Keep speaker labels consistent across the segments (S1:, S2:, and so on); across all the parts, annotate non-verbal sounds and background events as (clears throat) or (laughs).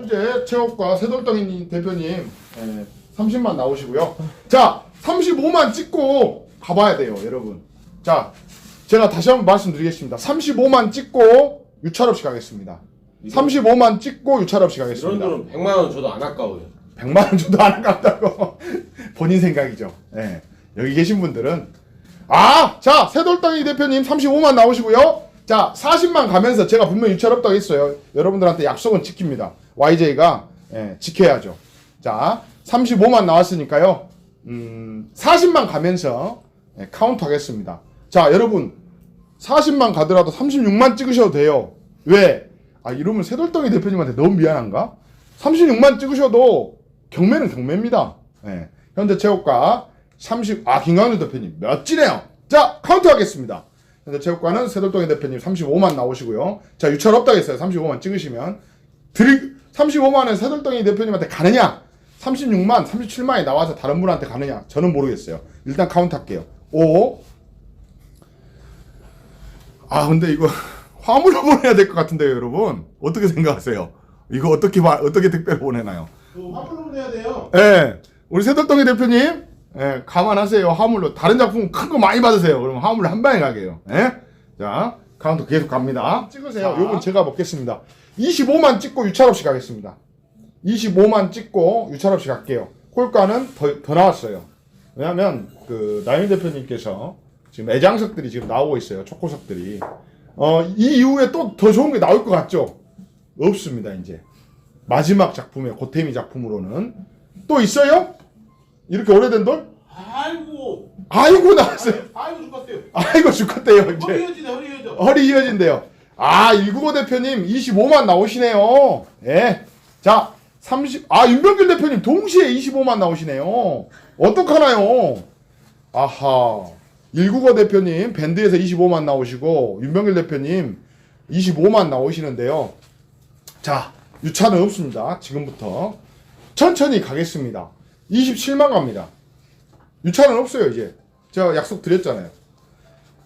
S1: 현재 체육과 세돌덩이 대표님 예, 30만 나오시고요. 자, 35만 찍고 가봐야 돼요, 여러분. 자, 제가 다시 한번 말씀드리겠습니다. 35만 찍고 유찰 없이 가겠습니다. 35만 찍고 유찰 없이
S2: 이런
S1: 가겠습니다.
S2: 돈은 100만 원 줘도 안 아까워요.
S1: 100만 원 줘도 안 아깝다고 (laughs) 본인 생각이죠. 예. 여기 계신 분들은 아, 자, 세돌덩이 대표님 35만 나오시고요. 자, 40만 가면서 제가 분명 히 유찰 없다고 했어요. 여러분들한테 약속은 지킵니다. YJ가 예, 지켜야죠. 자, 35만 나왔으니까요. 음, 40만 가면서 예, 카운트 하겠습니다. 자, 여러분 40만 가더라도 36만 찍으셔도 돼요. 왜? 아, 이러면 세돌덩이 대표님한테 너무 미안한가? 36만 찍으셔도 경매는 경매입니다. 예. 현재 체육과 30, 아, 김광준 대표님 멋지네요. 자, 카운트 하겠습니다. 현재 체육과는 세돌덩이 대표님 35만 나오시고요. 자, 유찰 없다고 했어요. 35만 찍으시면. 드리, 35만은 세돌덩이 대표님한테 가느냐? 36만, 37만이 나와서 다른 분한테 가느냐? 저는 모르겠어요. 일단 카운트 할게요. 5, 아 근데 이거 (laughs) 화물로 보내야 될 것 같은데요 여러분 어떻게 생각하세요? 이거 어떻게 마- 어떻게 택배로 보내나요?
S2: 화물로 보내야 돼요.
S1: 예 우리 세돌덩이 대표님 예 감안하세요 화물로 다른 작품 큰 거 많이 받으세요 그러면 화물로 한 방에 가게요 예 자 카운트 계속 갑니다 찍으세요
S2: 자.
S1: 요건 제가 먹겠습니다 25만 찍고 유찰 없이 가겠습니다. 25만 찍고 유찰 없이 갈게요. 홀가는 더, 더 나왔어요. 왜냐면 그 나윤 대표님께서 지금 애장석들이 지금 나오고 있어요. 초코석들이. 어 이 이후에 또 더 좋은 게 나올 것 같죠? 없습니다 이제. 마지막 작품에 고태미 작품으로는. 또 있어요? 이렇게 오래된 돌?
S2: 아이고.
S1: 아이고 나왔어요.
S2: 아이고 죽었어요.
S1: 아이고 죽겠대요
S2: 허리
S1: 이제
S2: 이어지네 허리 이어져.
S1: 허리 이어진대요 아195 대표님 25만 나오시네요 예 자 30, 아, 윤병길 대표님 동시에 25만 나오시네요. 어떡하나요? 아하. 195 대표님 밴드에서 25만 나오시고, 윤병길 대표님 25만 나오시는데요. 자, 유차는 없습니다. 지금부터. 천천히 가겠습니다. 27만 갑니다. 유차는 없어요, 이제. 제가 약속 드렸잖아요.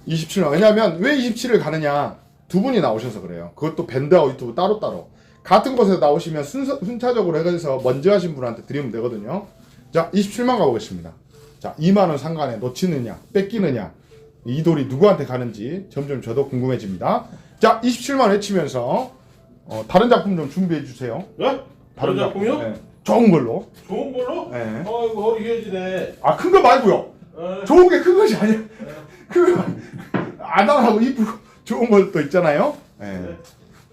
S1: 27만. 왜냐면, 왜 27을 가느냐. 두 분이 나오셔서 그래요. 그것도 밴드하고 유튜브 따로따로. 같은 곳에 나오시면 순서, 순차적으로 해서 먼저 하신 분한테 드리면 되거든요. 자, 27만 가보겠습니다. 자, 2만원 상관에 놓치느냐, 뺏기느냐, 이 돌이 누구한테 가는지 점점 저도 궁금해집니다. 자, 27만 외치면서, 어, 다른 작품 좀 준비해 주세요.
S2: 네? 다른 작품이요?
S1: 네. 좋은 걸로.
S2: 좋은 걸로?
S1: 네.
S2: 아이고 허리 이어지네.
S1: 아, 큰 거 말고요.
S2: 어,
S1: 좋은 게 큰 것이 아니야. 큰 거, 아담하고 이쁘고 좋은 것도 있잖아요. 네.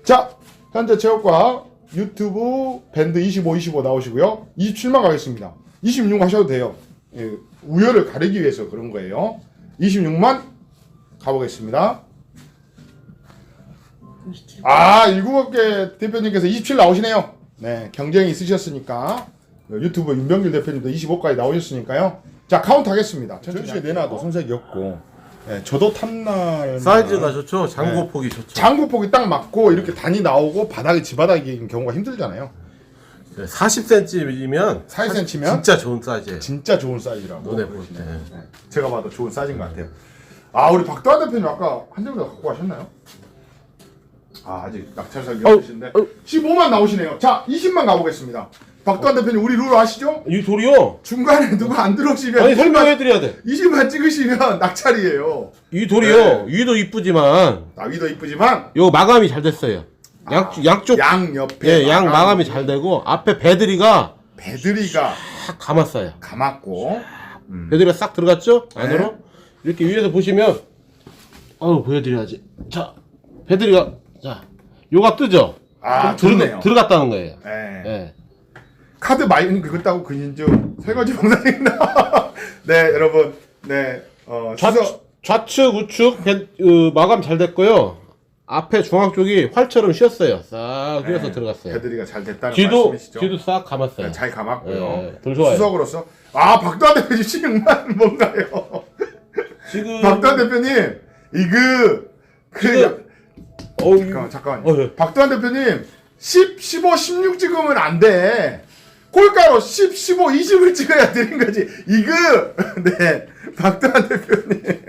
S1: 자, 현재 체육과 유튜브 밴드 25, 25 나오시고요. 27만 가겠습니다. 26 하셔도 돼요. 예, 우열을 가리기 위해서 그런 거예요. 26만 가보겠습니다. 아, 일곱개 대표님께서 27 나오시네요. 네, 경쟁이 있으셨으니까 유튜브 윤병길 대표님도 25까지 나오셨으니까요. 자, 카운트 하겠습니다. 전시에 내놔도 손색이 없고. 네, 저도 탐날
S2: 사이즈가 좋죠. 장고 폭이 좋죠.
S1: 장구폭이 딱 맞고 이렇게 단이 나오고 바닥에 지바닥인 경우가 힘들잖아요.
S2: 40cm면
S1: 4cm면
S2: 진짜 좋은 사이즈예요.
S1: 진짜 좋은 사이즈라고.
S2: 눈에 볼 때.
S1: 네, 제가 봐도 좋은 사이즈인 것 같아요. 아 우리 박도환 대표님 아까 한 점이라도 갖고 가셨나요? 아 아직 낙찰설기
S2: 어우,
S1: 없으신데 15만 나오시네요. 자 20만 가보겠습니다. 박도환 대표님 우리 룰 아시죠?
S2: 이 돌이요.
S1: 중간에 누가 안 들어오시면
S2: 아니 설명해드려야 돼.
S1: 20만 찍으시면 낙찰이에요.
S2: 이 돌이요.
S1: 네.
S2: 위도 이쁘지만
S1: 나위도 이쁘지만
S2: 요 마감이 잘 됐어요. 양 양쪽
S1: 양 옆에
S2: 예, 양 마감이 잘 되고 앞에 배들이가
S1: 배들이가
S2: 딱 감았어요.
S1: 감았고 음.
S2: 배들이가 싹 들어갔죠? 안으로
S1: 네.
S2: 이렇게 위에서 보시면 어우 보여드려야지. 자 배들이가 자 요가 뜨죠?
S1: 아
S2: 들어,
S1: 좋네요.
S2: 들어갔다는 거예요.
S1: 네.
S2: 예.
S1: 카드 많이 긁었다고 근인증 설거지 봉사입니다. 네 여러분 네 어,
S2: 좌,
S1: 수서
S2: 좌측 우측 배, 어, 마감 잘 됐고요. 앞에 중앙 쪽이 활처럼 쉬었어요. 싹 휘어서
S1: 네,
S2: 들어갔어요.
S1: 배들이가 잘 됐다는
S2: 뒤도
S1: 말씀이시죠?
S2: 뒤도 싹 감았어요.
S1: 네, 잘 감았고요.
S2: 네, 돌 좋아요.
S1: 수석으로서 아 박도환 대표님 (laughs) 16만 뭔가요?
S2: 지금
S1: 박도환 대표님 이거 그
S2: 지금- 어우,
S1: 잠깐만 잠깐만
S2: 어, 예.
S1: 박도환 대표님 10, 15, 16 찍으면 안 돼. 꼴가로 10, 15, 20을 찍어야 되는 거지. 이거 (laughs) 네 박도환 대표님 (laughs)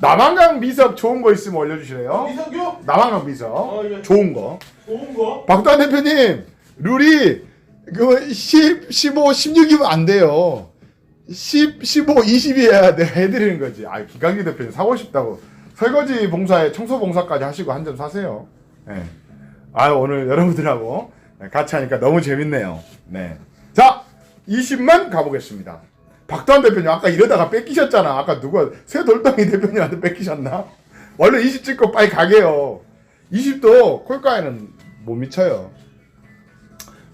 S1: 남한강 미석 좋은 거 있으면 올려주시래요.
S2: 이성규?
S1: 남한강 미석
S2: 어, 예.
S1: 좋은 거
S2: 좋은 거?
S1: 박도환 대표님 룰이 그 10, 15, 16이면 안 돼요. 10, 15, 20이어야 내가 해드리는 거지. 아 기강기 대표님 사고 싶다고 설거지 봉사에 청소 봉사까지 하시고 한 점 사세요. 네. 아 오늘 여러분들하고 같이 하니까 너무 재밌네요. 네. 자 20만 가보겠습니다. 박도환 대표님 아까 이러다가 뺏기셨잖아. 아까 누가 새 돌덩이 대표님한테 뺏기셨나? 원래 20 찍고 빨리 가게요. 20도 콜가에는 못 미쳐요.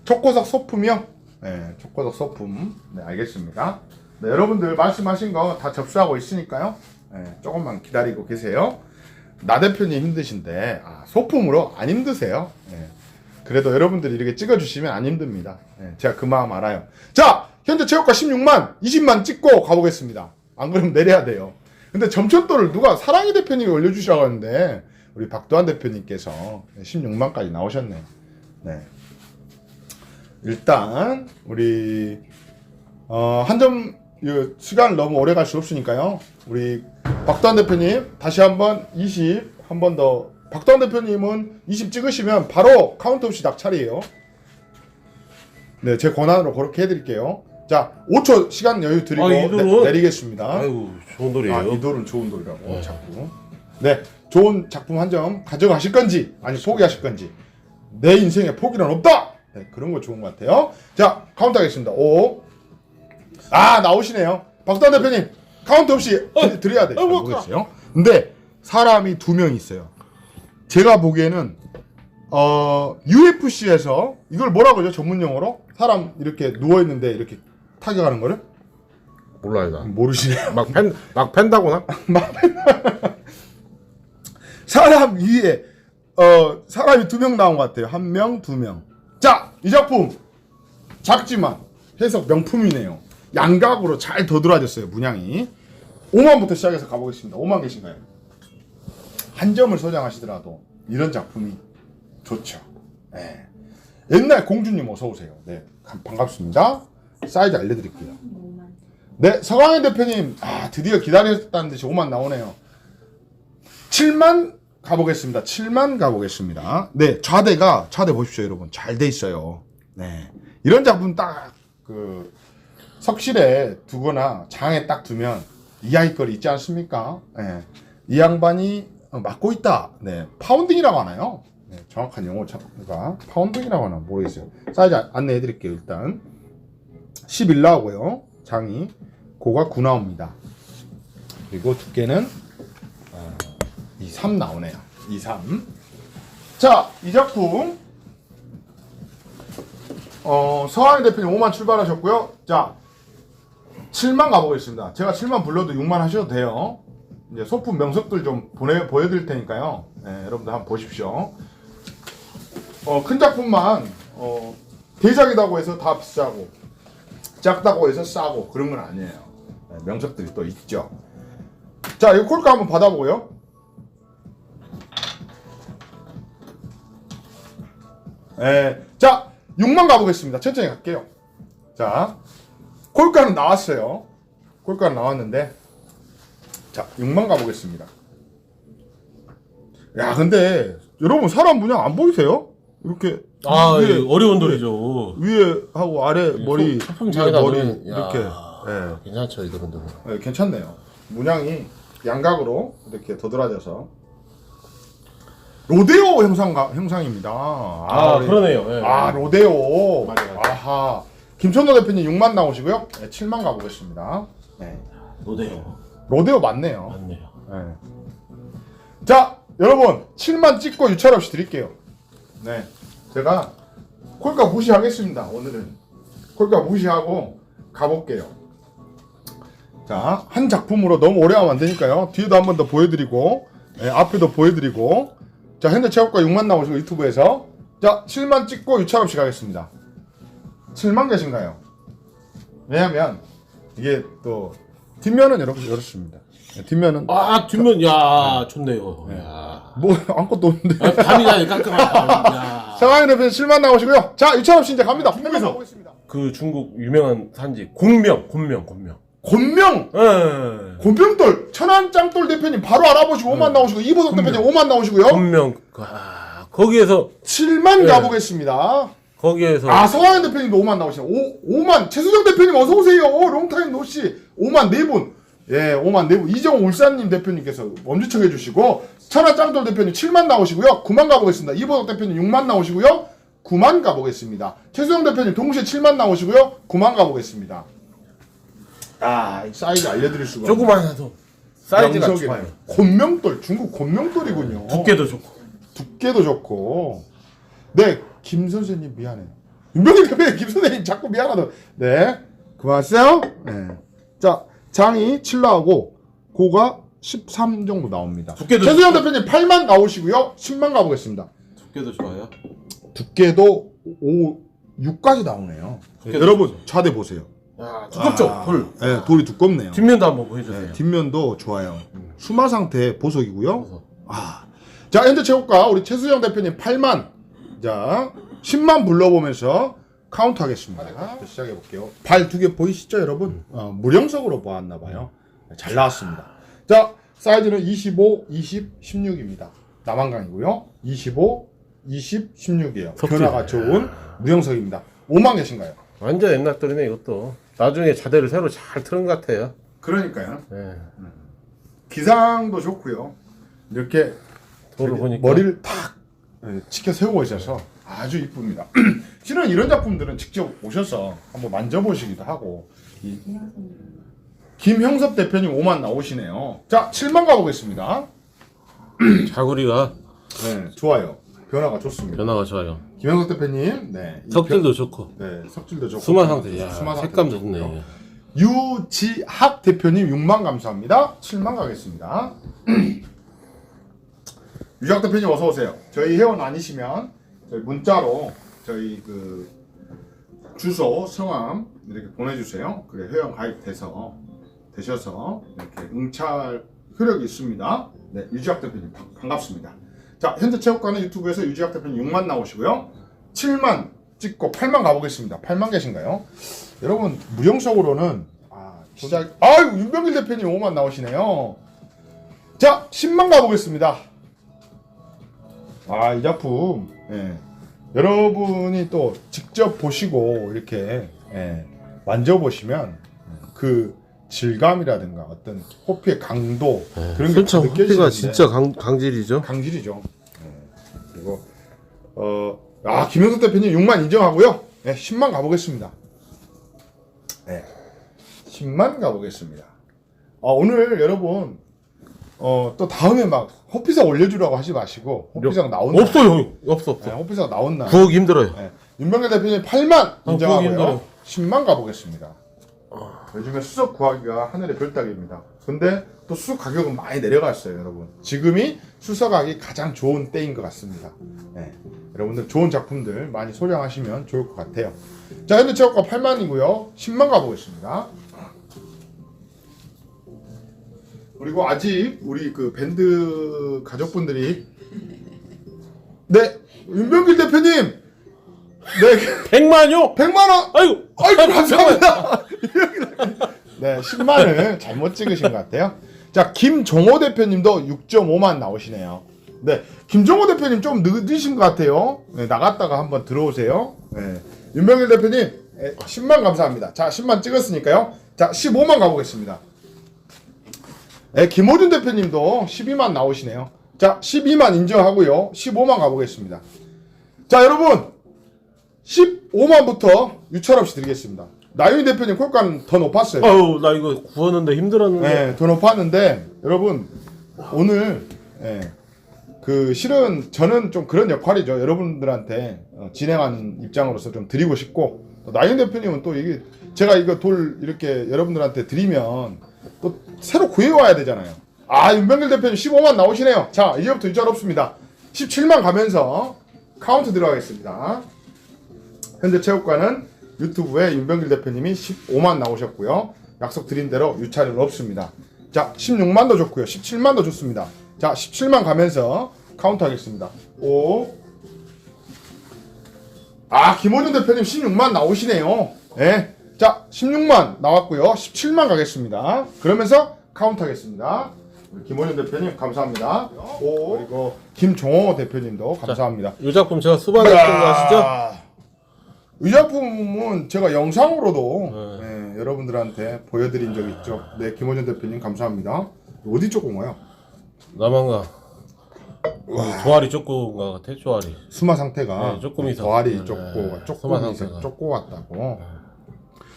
S1: 초코석 소품이요? 네, 초코석 소품. 네, 알겠습니다. 네, 여러분들 말씀하신 거 다 접수하고 있으니까요. 네, 조금만 기다리고 계세요. 나 대표님 힘드신데 아, 소품으로 안 힘드세요. 네. 그래도 여러분들이 이렇게 찍어주시면 안 힘듭니다. 네, 제가 그 마음 알아요. 자, 현재 체육가 16만, 20만 찍고 가보겠습니다. 안 그러면 내려야 돼요. 근데 점천도를 누가 사랑이 대표님이 올려주시라고 하는데 우리 박도환 대표님께서 16만까지 나오셨네요. 네. 일단 우리 어, 한 점 시간 너무 오래 갈 수 없으니까요. 우리 박도환 대표님 다시 한번 20 한 번 더. 박도환 대표님은 20 찍으시면 바로 카운트 없이 낙찰이에요. 네, 제 권한으로 그렇게 해드릴게요. 자, 5초 시간 여유 드리고
S2: 아, 이
S1: 내,
S2: 돌은?
S1: 내 리겠습니다.
S2: 아이고 좋은 돌이에요.
S1: 아, 이 돌은 좋은 돌이라고 자꾸. 네, 좋은 작품 한 점 가져가실 건지 아니 포기하실 건지 내 인생에 포기는 없다. 네, 그런 거 좋은 것 같아요. 자, 카운트 하겠습니다. 5. 아, 나오시네요. 박도환 대표님, 카운트 없이 드, 드려야 돼요.
S2: 어, 뭐,
S1: 모르겠어요. 근데 사람이 두 명 있어요. 제가 보기에는 어, UFC에서 이걸 뭐라고 하죠? 전문 용어로? 사람 이렇게 누워 있는데 이렇게 타격하는 거를
S2: 몰라요 나.
S1: 모르시네요. (laughs)
S2: 막 팬, 막 팬다거나? (laughs)
S1: 사람 위에 어 사람이 두 명 나온 것 같아요. 한 명, 두 명. 자, 이 작품 작지만 해석 명품이네요. 양각으로 잘 도드라졌어요. 문양이. 5만부터 시작해서 가보겠습니다. 5만 계신가요? 한 점을 소장하시더라도 이런 작품이 좋죠. 네. 옛날 공주님 어서 오세요. 네, 감- 반갑습니다. 사이즈 알려드릴게요. 네, 서광현 대표님, 아 드디어 기다렸다는 듯이 5만 나오네요. 7만 가보겠습니다. 7만 가보겠습니다. 네, 좌대가 좌대 보십시오, 여러분. 잘 돼 있어요. 네, 이런 작품 딱 그 석실에 두거나 장에 딱 두면 이하이 거리 있지 않습니까? 네, 이 양반이 어, 맡고 있다. 네, 파운딩이라고 하나요? 네, 정확한 용어가 파운딩이라고 하나 모르겠어요. 사이즈 안내해 드릴게요, 일단. 11 나오고요. 장이 고가 9 나옵니다. 그리고 두께는 2, 3 나오네요. 2, 3. 자, 이 작품. 어, 서한희 대표님 5만 출발하셨고요. 자, 7만 가보겠습니다. 제가 7만 불러도 6만 하셔도 돼요. 이제 소품 명석들 좀 보내, 보여드릴 테니까요. 네, 여러분들 한번 보십시오. 어, 큰 작품만, 어, 대작이라고 해서 다 비싸고, 작다고 해서 싸고, 그런 건 아니에요. 네, 명석들이 또 있죠. 자, 이거 콜카 한번 받아보고요. 예. 자, 6만 가보겠습니다. 천천히 갈게요. 자, 콜가는 나왔어요. 콜가는 나왔는데, 자, 6만 가보겠습니다. 야, 근데, 여러분, 사람 문양 안 보이세요? 이렇게.
S2: 아
S1: 위에,
S2: 예, 어려운 돌이죠.
S1: 위에 하고 아래 머리,
S2: 소품
S1: 위에 머리,
S2: 야.
S1: 이렇게. 예.
S2: 괜찮죠 이 돌은 도
S1: 예, 괜찮네요. 문양이 양각으로 이렇게 도드라져서. 로데오 형상, 형상입니다.
S2: 아,
S1: 우리-
S2: 그러네요. 예.
S1: 아 로데오
S2: 맞아요, 맞아요.
S1: 아하 김천도 대표님 6만 나오시고요 네, 7만 가보겠습니다 네.
S2: 노대요.
S1: 로데오 맞네요.
S2: 맞네요.
S1: 네. 자 여러분 7만 찍고 유찰 없이 드릴게요. 네. 제가 콜가 무시하겠습니다 오늘은. 콜가 무시하고 가볼게요. 자 한 작품으로 너무 오래 하면 안 되니까요. 뒤에도 한 번 더 보여드리고 네, 앞에도 보여드리고. 자 현재 체육과 6만 나오시고 유튜브에서. 자 7만 찍고 유찰 없이 가겠습니다. 7만 계신가요? 왜냐면 이게 또 뒷면은 여러분 이렇습니다 네, 뒷면은
S2: 아 뒷면 야 좋네요. 야.
S1: 뭐 아무것도 없는데
S2: 아, 밤이 나니 깔끔하다. 야.
S1: 상하이 대표 7만 나오시고요 자 유찰 없이 이제 갑니다 중국에서
S2: 그 중국 유명한 산지 공명, 곤명, 곤명.
S1: 곤명
S2: 예.
S1: 곤병돌 천안 짱돌 대표님 바로 알아보시고 5만 나오시고 이보석 대표님 5만 나오시고요
S2: 곤명. 아, 거기에서
S1: 7만
S2: 네.
S1: 가보겠습니다.
S2: 거기에서
S1: 아, 서하연 대표님도 5만 나오시네. 5, 5만. 최수정 대표님 어서 오세요. 롱타임 노씨. 5만 4분. 예, 5만 4분. 이정 울산님 대표님께서 엄지척 해주시고, 천하 짱돌 대표님 7만 나오시고요. 9만 가보겠습니다. 이보덕 대표님 6만 나오시고요. 9만 가보겠습니다. 최수정 대표님 동시에 7만 나오시고요. 9만 가보겠습니다. 아, 이 사이즈 알려드릴 수가 없네요.
S2: 조그만 하도 사이즈가
S1: 영석이네.
S2: 좋아요.
S1: 곤명돌, 중국 곤명돌이군요.
S2: 두께도 좋고.
S1: 두께도 좋고. 네, 김 선생님 미안해요. 윤병희 대표님, 김 선생님 자꾸 미안하다. 네, 그만하세요. 네. 자, 장이 7 나오고 고가 13 정도 나옵니다.
S2: 두께도
S1: 최수영 대표님 8만 나오시고요. 10만 가보겠습니다.
S2: 두께도 좋아요.
S1: 두께도 5, 6까지 나오네요.
S2: 두께도
S1: 여러분 좌대 보세요.
S2: 야 두껍죠
S1: 아,
S2: 돌.
S1: 네, 돌이 두껍네요.
S2: 뒷면도 한번 보여주세요.
S1: 네, 뒷면도 좋아요. 수마 상태 보석이고요.
S2: 보석.
S1: 아, 자 현재 최고가 우리 최수영 대표님 8만, 자 10만 불러보면서 카운트 하겠습니다. 시작해 볼게요. 발 두 개 보이시죠, 여러분? 어, 무령석으로 보았나 봐요. 네, 잘 나왔습니다. 자 사이즈는 25, 20, 16입니다. 남한강이고요. 25, 20, 16이에요.
S2: 석질.
S1: 변화가 좋은 무령석입니다. 5만 계신가요?
S2: 완전 옛날 돌이네 이것도. 나중에 자대를 새로 잘 틀은 것 같아요.
S1: 그러니까요.
S2: 네.
S1: 기상도 좋고요. 이렇게
S2: 돌을
S1: 저기
S2: 보니까
S1: 머리를 탁 예, 치켜 세우고 있어서 아주 이쁩니다. (clears throat) 실은 이런 작품들은 직접 오셔서 한번 만져보시기도 하고 이 김형섭 대표님 5만 나오시네요. 자 7만 가보겠습니다. (clears throat)
S2: 자구리가
S1: 네 좋아요. 변화가 좋습니다.
S2: 변화가 좋아요.
S1: 김형섭 대표님 네 이
S2: 석질도 좋고.
S1: 변- 네 석질도 좋고
S2: 수마 상태. 야
S1: 수마 상태도
S2: 색감도
S1: 좋고요.
S2: 좋네.
S1: 유지학 대표님 6만 감사합니다. 7만 가겠습니다. (clears throat) 유지학 대표님 어서 오세요. 저희 회원 아니시면 저희 문자로 저희 그 주소, 성함 이렇게 보내주세요. 그래 회원 가입돼서 되셔서 이렇게 응찰 효력이 있습니다. 네, 유지학 대표님 반- 반갑습니다. 자, 현재 체육관은 유튜브에서 유지학 대표님 6만 나오시고요. 7만 찍고 8만 가보겠습니다. 8만 계신가요? 여러분 무용석으로는 아 시작 아유 윤병길 대표님 5만 나오시네요 자 10만 가보겠습니다 아 이 작품 예. 여러분이 또 직접 보시고 이렇게 예, 만져보시면 그 질감이라든가 어떤 호피의 강도 그런 게
S2: 순천
S1: 느껴지는데
S2: 호피가 진짜 강, 강질이죠.
S1: 강질이죠. 예. 그리고 어, 아 김영석 대표님 6만 인정하고요. 네, 10만 가보겠습니다. 네, 10만 가보겠습니다. 아, 오늘 여러분 어, 또 다음에 막 호피상 올려주라고 하지 마시고 호피상 나온 날,
S2: 없어요. 없어 없어.
S1: 네, 호피상 나온 날.
S2: 구하기 힘들어요.
S1: 네, 윤병길 대표님 8만
S2: 아,
S1: 인정하고요.
S2: 힘들어요.
S1: 10만 가보겠습니다. 요즘에 수석 구하기가 하늘의 별따기입니다. 근데 또 수석 가격은 많이 내려갔어요, 여러분. 지금이 수석하기 가장 좋은 때인 것 같습니다. 네. 여러분들 좋은 작품들 많이 소장하시면 좋을 것 같아요. 자, 현재 체육가 8만이고요. 10만 가보겠습니다. 그리고 아직 우리 그 밴드 가족분들이 네 윤병길 대표님 네
S2: 100만요?
S1: 100만 원
S2: 아이고.
S1: 아이고 감사합니다. 네, 10만을 잘못 찍으신 것 같아요. 자, 김종호 대표님도 6.5만 나오시네요. 네, 김종호 대표님 좀 늦으신 것 같아요. 네, 나갔다가 한번 들어오세요. 네, 윤병일 대표님 네, 10만 감사합니다. 자, 10만 찍었으니까요. 자, 15만 가보겠습니다. 네, 김호준 대표님도 12만 나오시네요. 자, 12만 인정하고요. 15만 가보겠습니다. 자, 여러분 15만부터 유찰 없이 드리겠습니다. 나윤희 대표님 콜가는 더 높았어요.
S2: 아유 나 이거 구웠는데 힘들었는데.
S1: 네, 더 높았는데 여러분 오늘 예, 그 실은 저는 좀 그런 역할이죠. 여러분들한테 어, 진행하는 입장으로서 좀 드리고 싶고 또 나윤 대표님은 또 이게 제가 이거 돌 이렇게 여러분들한테 드리면 또 새로 구해와야 되잖아요. 아 윤병길 대표님 15만 나오시네요. 자 이제부터 유찰 없습니다. 17만 가면서 카운트 들어가겠습니다. 현재 체육관은 유튜브에 윤병길 대표님이 15만 나오셨고요. 약속 드린 대로 유찰은 없습니다. 자, 16만도 좋고요. 17만도 좋습니다. 자, 17만 가면서 카운트 하겠습니다. 5 아, 김원준 대표님 16만 나오시네요. 예. 자, 16만 나왔고요. 17만 가겠습니다. 그러면서 카운트 하겠습니다. 김원현 대표님 감사합니다. 오, 그리고 김종호 대표님도 감사합니다.
S2: 이 작품 제가 수반에 했던 거 아시죠?
S1: 아, 이 작품은 제가 영상으로도 예, 여러분들한테 보여드린 적 있죠. 네, 김원현 대표님 감사합니다. 어디 쪽 공화요?
S2: 남한가. 조아리 쪼꼬가 같아 조아리.
S1: 수마 상태가
S2: 네, 조금 이상.
S1: 도알이
S2: 네,
S1: 좁고
S2: 네,
S1: 조금
S2: 수마 상태가.
S1: 왔다고.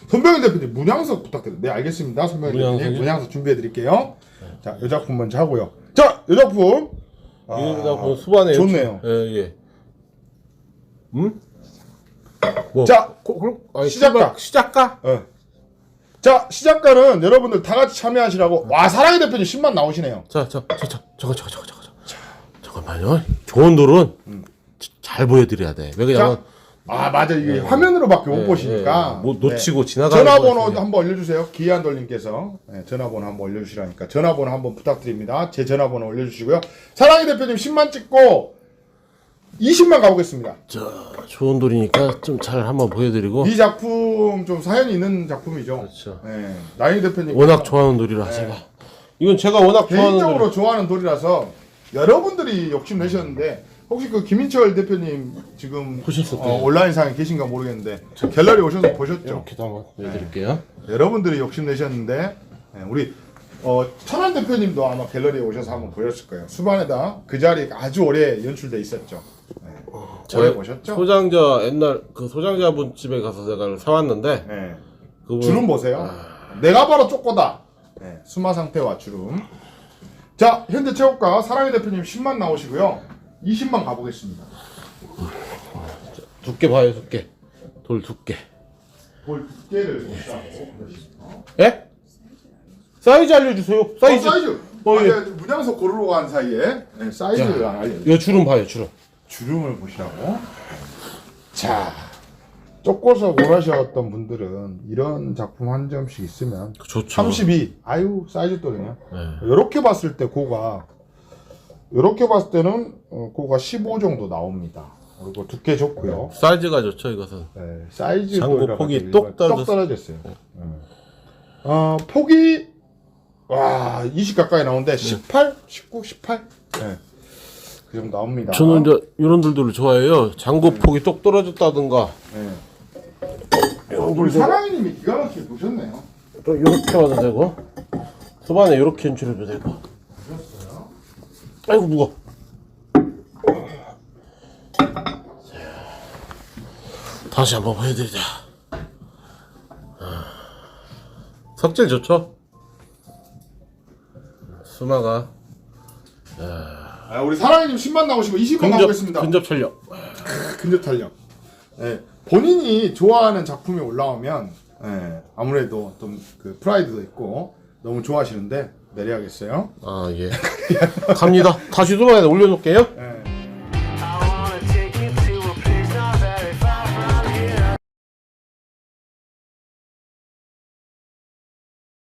S1: 손병현 대표님 문양석 부탁드립니다. 네 알겠습니다. 손병현 대표님
S2: 문양석이요?
S1: 문양석 준비해 드릴게요. 자, 이 작품 먼저 하고요. 자, 이 작품. 아,
S2: 이 작품 수반에
S1: 좋네요.
S2: 예 예. 음? 뭐?
S1: 자,
S2: 고, 그럼 아니,
S1: 시작가.
S2: 시작가.
S1: 어. 자, 시작가는 여러분들 다 같이 참여하시라고. 와, 사랑의 대표님 10만 나오시네요.
S2: 자, 저, 저, 저, 저거, 저거, 저거, 저거. 잠깐만요. 좋은 돌은 자- 잘 보여드려야 돼. 왜 그러냐면
S1: 자, 아, 맞아. 이게 화면으로밖에 못
S2: 예,
S1: 보시니까.
S2: 예, 뭐
S1: 네.
S2: 놓치고 지나가는
S1: 전화번호. 한번 올려주세요. 기한돌님께서 네, 전화번호 한번 올려주시라니까 전화번호 한번 부탁드립니다. 제 전화번호 올려주시고요. 사랑의 대표님 10만 찍고 20만 가보겠습니다.
S2: 저 좋은 돌이니까 좀 잘 한번 보여드리고
S1: 이 작품 좀 사연이 있는 작품이죠.
S2: 그렇죠.
S1: 네, 나인 대표님
S2: 워낙 좋아하는 돌이라 제가 이건 제가 워낙.
S1: 개인적으로 좋아하는 돌이라서 여러분들이 욕심 내셨는데 혹시 그 김인철 대표님 지금
S2: 보셨을
S1: 어,
S2: 거예요.
S1: 온라인상에 계신가 모르겠는데 갤러리 오셔서 보셨죠?
S2: 이렇게도 한번 보여드릴게요.
S1: 여러분들이 욕심 내셨는데 예, 우리 어, 천안 대표님도 아마 갤러리에 오셔서 한번 보셨을 거예요. 수반에다 그 자리 아주 오래 연출돼 있었죠. 예. 오래 보셨죠?
S2: 소장자 옛날 그 소장자분 집에 가서 제가 사왔는데
S1: 예.
S2: 그분
S1: 주름 보세요. 내가 바로 쪼꼬다. 예, 수마 상태와 주름. 자 현재 체육가 사랑의 대표님 10만 나오시고요. 20만 가보겠습니다.
S2: 두께 봐요 두께 돌 두께.
S1: 볼 두께를 보시라고.
S2: 예? 사이즈 알려주세요.
S1: 사이즈.
S2: 사이즈.
S1: 어, 사이즈.
S2: 어,
S1: 아,
S2: 예.
S1: 네, 문양석 고르러 간 사이에 예, 사이즈를 안 알려.
S2: 이거 주름 봐요 주름.
S1: 주름을 보시라고. 자, 쪼꼬서 원하셨던 분들은 이런 작품 한 점씩 있으면
S2: 좋죠.
S1: 32. 아유 사이즈 또래요.
S2: 네.
S1: 이렇게 봤을 때 고가 이렇게 봤을 때는 어, 고가 15 정도 나옵니다. 그리고 두께 좋고요.
S2: 사이즈가 좋죠 이것은.
S1: 네, 사이즈
S2: 장고
S1: 또래라
S2: 폭이 똑 떨어졌-
S1: 떨어졌어요. 네. 어, 폭이 와, 20 가까이 나오는데 18, 19, 18. 네. 그 정도 나옵니다.
S2: 저는 이제 이런 돌들을 좋아해요. 장고 폭이 똑 떨어졌다든가
S1: 네. 우리 사랑이님이 기가 막히게 보셨네요.
S2: 또 이렇게 와도 되고 소반에 이렇게 연출해도 되고. 아이고 무거. 다시 한번 보여드리자. 아, 석질 좋죠? 수마가
S1: 아, 우리 사랑이님 10만 나오시고 20만
S2: 근접
S1: 나오겠습니다.
S2: 근접 철력.
S1: 근접 탄력. 네. 본인이 좋아하는 작품이 올라오면 네, 아무래도 좀 그 프라이드도 있고 너무 좋아하시는데 내려야겠어요.
S2: 아 예. (laughs) 갑니다. 다시 수반에 올려놓을게요.
S1: 네.